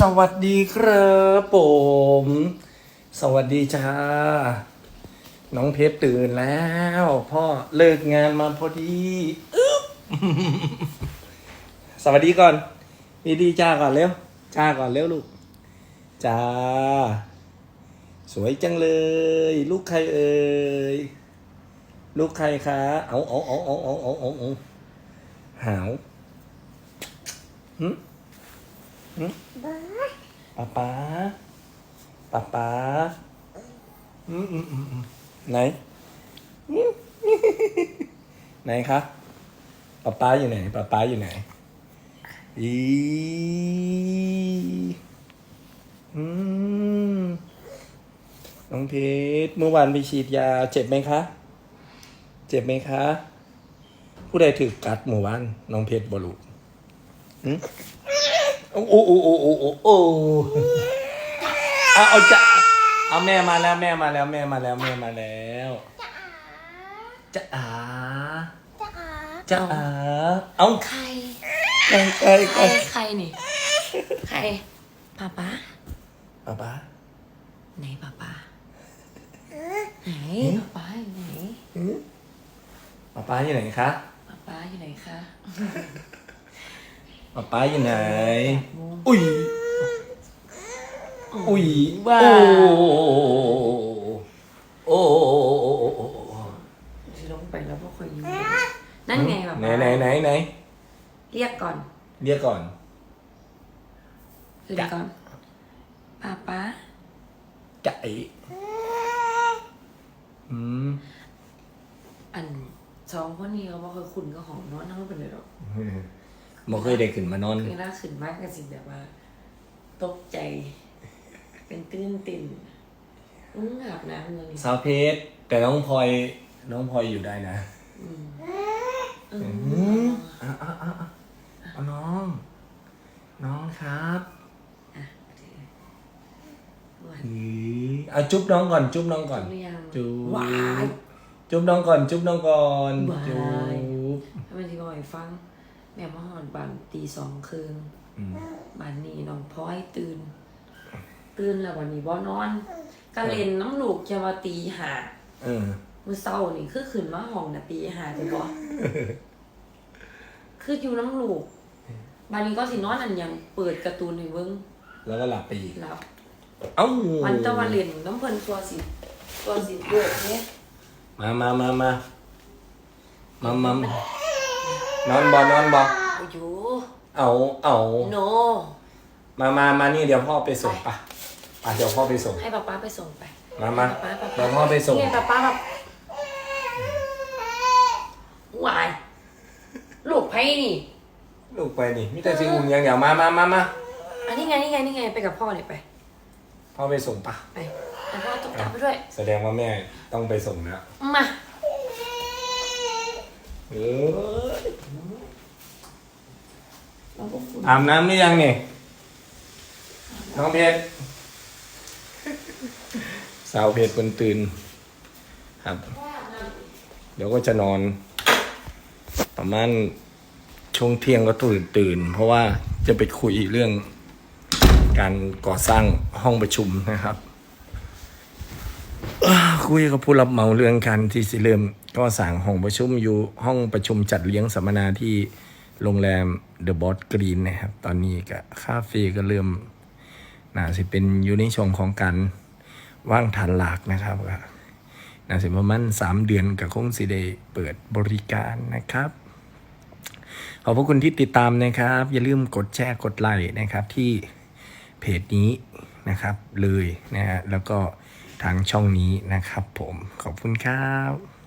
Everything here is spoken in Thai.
สวัสดีครับผม สวัสดีจ้า น้องเพชรตื่นแล้ว พ่อเลิกงานมาพอดีสวัสดีก่อนมีดีจ้าก่อนเร็ว จ้าก่อนเร็วลูก จ้า สวยจังเลย ลูกใครเอ่ย ลูกใครคะ เอาเอาเอาเอาเอาเอาเอาหาวหืม ป๊าป๊าป๊าป๊าอืมอืมอืมอืมไหน ไหนคะป๊าป๊าอยู่ไหนป๊าป๊าอยู่ไหนอีอืมน้องเพชรเมื่อวานไปฉีดยาเจ็บไหมคะ เจ็บไหมคะ ผู้ใดถือกัดหมู่บ้านน้องเพชรบลูหึ โอ้โอ้โอ้โอ้โอ้โอ้โอ้เอาเอาจะเอาแม่มาแล้วแม่มาแล้วแม่มาแล้วแม่มาแล้วจะอาจะอาเอาใครใครใครใคใครรใครนี่ใครป้าป้าป๊าป๊าไหนป้าป้าไหนป้าป้าอยู่ไหนป๊าป๊าอยู่ไหนคะป้าป้าอยู่ไหนคะ ป๊าป๊าอยู่ไหนโมงอุ้ย อุ้ยว้าโอ้โอ้โอ้โอ้โอ้โอ้จะลงไปแล้วพ่อคอยอยู่นั่นไงป้าไหนป้าไหนไหนไหนเรียกก่อน เรียกก่อนเรียกก่อนป้าป้าไก่อืมอันสองคนนี้เขาบอกเคยคุณก็ของนอนทั้งเป็นเลยหรอก บ่เคยได้ขึ้นมานอน คือน่าขึ้นมากกันสิแบบว่า ตกใจ เป็นตื้นติ่นอุ้งอาบน้ำเงินสาวเพชรแต่น้องพลอยน้องพลอยอยู่ได้นะอืมอะอะอะอะเอาน้อง น้องครับอะถือหวาน อือเอาจุ๊บน้องก่อนจุ๊บน้องก่อนหรือยังจุ๊หวาบนจุ๊บน้องก่อน จุ๊บน้องก่อนว้าย จุ๊บทำไมที่บ่อยฟัง แม่มาหอนบานตีสองคืนอืมบานนี้น้องพลอยตื่น ตื่นแล้ววันนี้บ่นอนก็เล่นน้ำลูกจะมาตีหาเออ มื้อเช้านี่คือขึ้นมาห้องน่ะตีหาจะบ่ คืออยู่น้ำลูกบานนี้ก็สินอนอันยังเปิดการ์ตูนให้เบิ่งแล้วก็หลับไปอีก หลับ เอ้ามันจะมาเล่นน้ำเพิ่นตัวสิตัวสิโยกเนี่ยมามามามามามา นอนบอนอนบอโอ้โหเอาเอาโน มามามานี่เดี๋ยวพ่อไปส่งปะอะเดี๋ยวพ่อไปส่ง ให้ป๊าป๊าไปส่งไปมามาป๊าป๊าเดี๋ยวพ่อไปส่ง นี่ไงป๊าป๊าแบบวายลูกไพ่นี่ ลูกไปนี่มิแต่สิอุ่นอย่างเดียวมามามามาอันนี้ไงนี่ไงนี่ไงไปกับพ่อเลยไป พ่อไปส่งปะไปแล้วพ่อต้องจับไปด้วย แสดงว่าแม่ต้องไปส่งแล้วมา เออ เราก็ฝุ่นอาบน้ำหรือยังเนี่ยน้องเพชรสาวเพชรคนตื่นครับ เดี๋ยวก็จะนอน ประมาณช่วงเที่ยงก็ตื่นตื่น เพราะว่าจะไปคุยเรื่องการก่อสร้างห้องประชุมนะครับ คุยกับผู้รับเหมาเรื่องการที่สิเริ่มก็สั่งห้องประชุมอยู่ห้องประชุมจัดเลี้ยงสัมมนาที่ โรงแรมเดอะบอสกรีนนะครับ ตอนนี้ก็ค่าฟรีก็เริ่มน่าสิเป็นอยู่ในช่วงของการว่างฐานหลักนะครับน่าสิประมาณสามเดือนก็คงสิได้เปิดบริการนะครับ ขอบพระคุณที่ติดตามนะครับ อย่าลืมกดแชร์กดไลค์นะครับที่เพจนี้นะครับเลยนะฮะแล้วก็ทางช่องนี้นะครับผมขอบคุณครับ